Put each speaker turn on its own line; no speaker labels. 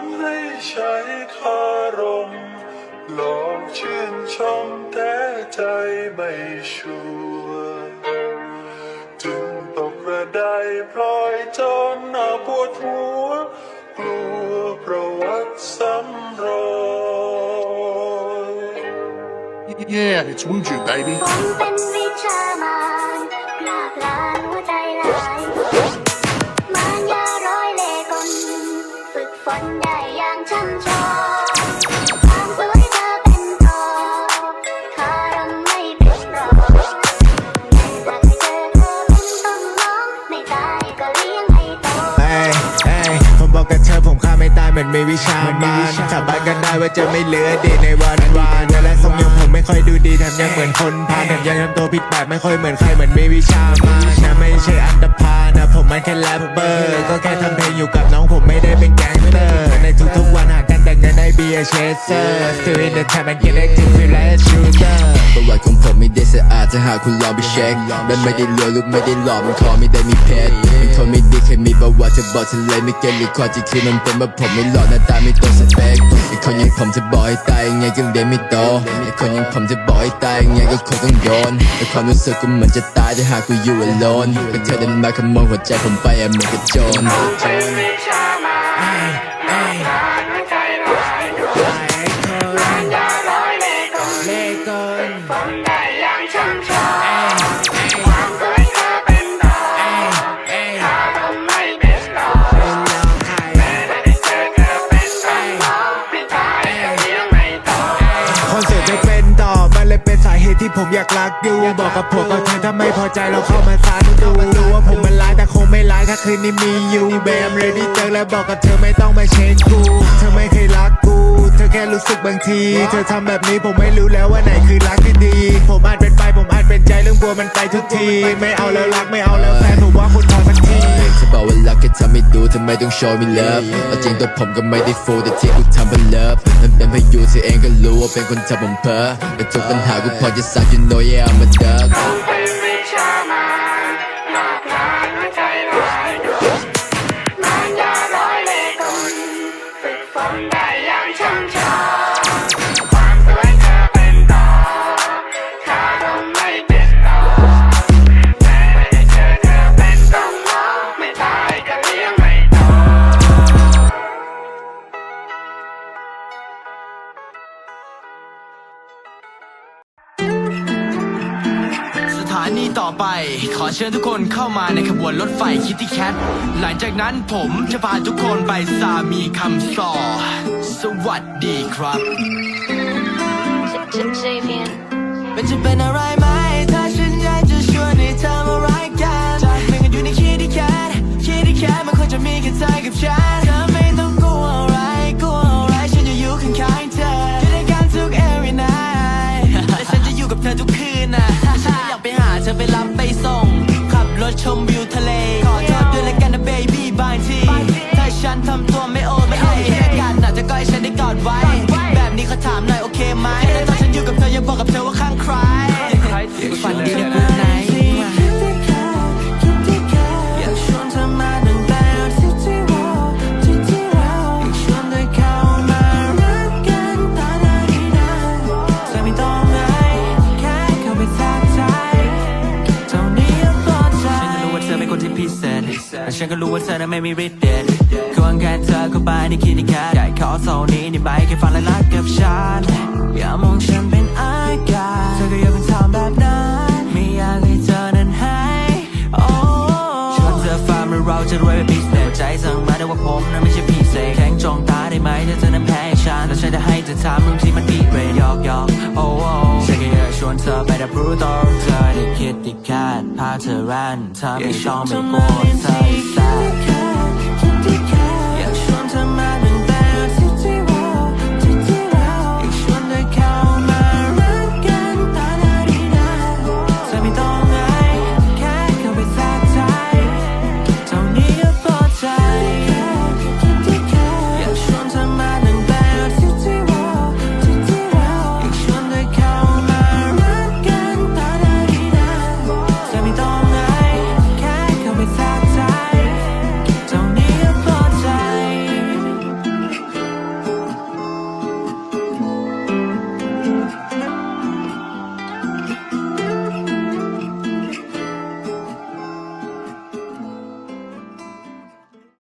ำให้ใช้คารมหลองชื่นชมแต่ใจไม่ชัวร์จึงตกกระไดพลอยจนหน้าปวดหัว กลัวประวัติซ้ำรอย
Yeah, it's Wuju, baby.
ผมเป็นวิชามารกลาพลาน ฝึกฝนได้อย่างช่ำชองความสวยเธอเป็นต่อคารมไม่เป็นรองไม่รักให้เธอเธอเป็นต้องน้องไม่ตายก็เลี้ยงให้โต
เอ้ยเอ้ยผมบอกกับเธอผมฆ่าไม่ตายเหมือนมีวิชามานสาบานกันได้ว่าจะไม่เหลือดีในวันวานแต่และทรงยังผมไม่ค่อยดูดีแถมยังเหมือนคนพาลแถม ยังทำตัวผิดแบบไม่ค่อยเหมือนใครเหมือนไม่วิชามานนะไม่ใช่อันดพานะ ผมมันแค่แรปเปอร์ ก็แค่ทำเพลงอยู่กับน้องผมไม่ได้เป็นแก๊งเตอร์ ในทุกๆวันหากัน แต่เงินในเบียร์เชสเซอร์ still in the time and get it to feel like a shooter
ประวัติของผมไม่ได้สะอาดถ้าหากคุณลองไปเช็คมันไม่ได้รวยลูกไม่ได้หลอกมันขอไม่ได้มีเพชรเป็นคนไม่ดีเคยมีประวัติจะบอกเธอเลยไม่เก็ตหรือข้อที่คิดมันเป็นว่าผมไม่หลอกหน้าตาไม่ตรงสเปคไอ้คนอยังผมจะบอกให้ตายยังไงก็เรียนไม่โตไอ้คนอยังผมจะบอกให้ตายยังไงก็คงต้องโดนไอ้ความรู้สึกกูเหมือนจะตายถ้าหากกูอยู่ alone เป็นเธอเดินมาขโมยหัวใจผมไปอะเหมือนกับโจร
ที่ผมอยากรักอยู่บอกกับผมกับเธอถ้าไม่พอใจเราเข้ามาซานดูรู้ว่าผมมันร้ายแต่คงไม่ร้ายถ้าคืนนี้มีอยู่แบมเลยที่เจอแล้วบอกกับเธอไม่ต้องมาเช็คกูเธอไม่เคยรักกูเธอแค่รู้สึกบางที เธอทำแบบนี้ผมไม่รู้แล้วว่าไหนคือรักที่ดี ผมอาจเป็นไปผมอาจเป็นใจเรื่องบัวมันไปทุกที ไม่เอาแล้วรักไม่เอาแล้วแฟนผมว่าคุณพอสักที
เธอบอกว่ารักแค่ทำให้ดูทำไมต้องโชว์มีเลิฟเอาจริงตัวผมก็ไม่ได้ฟูแต่ที่กูทำเป็นเลิฟ มันเป็นพายุเธอเองก็รู้ว่าเป็นคนท ต่อ
ไป ขอเชิญทุกคนเข้ามาในขบวนรถไฟคิตตี้แคทหลังจากนั้นผมจะพาทุกคนไปสามีคำสอสวัสดีครับ เป็นจะเป็นอะไรไหมถ้าฉัน ที่พิเศษแต่ฉันก็รู้ว่าเธอนั้นไม่มีฤทธิ์เดชควงแค่เธอเข้าไปในคิดที่แค่ได้ขอเท่านี้ในี่ไปแค่ฟังและรักกับฉันอย่ามองฉันเป็นอากาศเธอก็อย่าเป็นทำแบบนั้นไม่อยากให้เธอนั้นหายโอ้ชวนเธอฟังเมื่อเราจะรวยแบบพิเศษใจสั่งมาได้ว่าผมนั้นไม่ใช่พิเศษแข็งจองตาได้ไหมถ้าเธอนั้นแพ้ฉันแล้วฉันจะให้เธอทำเรื่องที่มันดีเรยอกยอกโอ้โอ้ฉันก็อยากชวนเธอไปดับรู้ตรงเธอ เธอรันเธอไม่ต้องไปกลัวเธอแซ่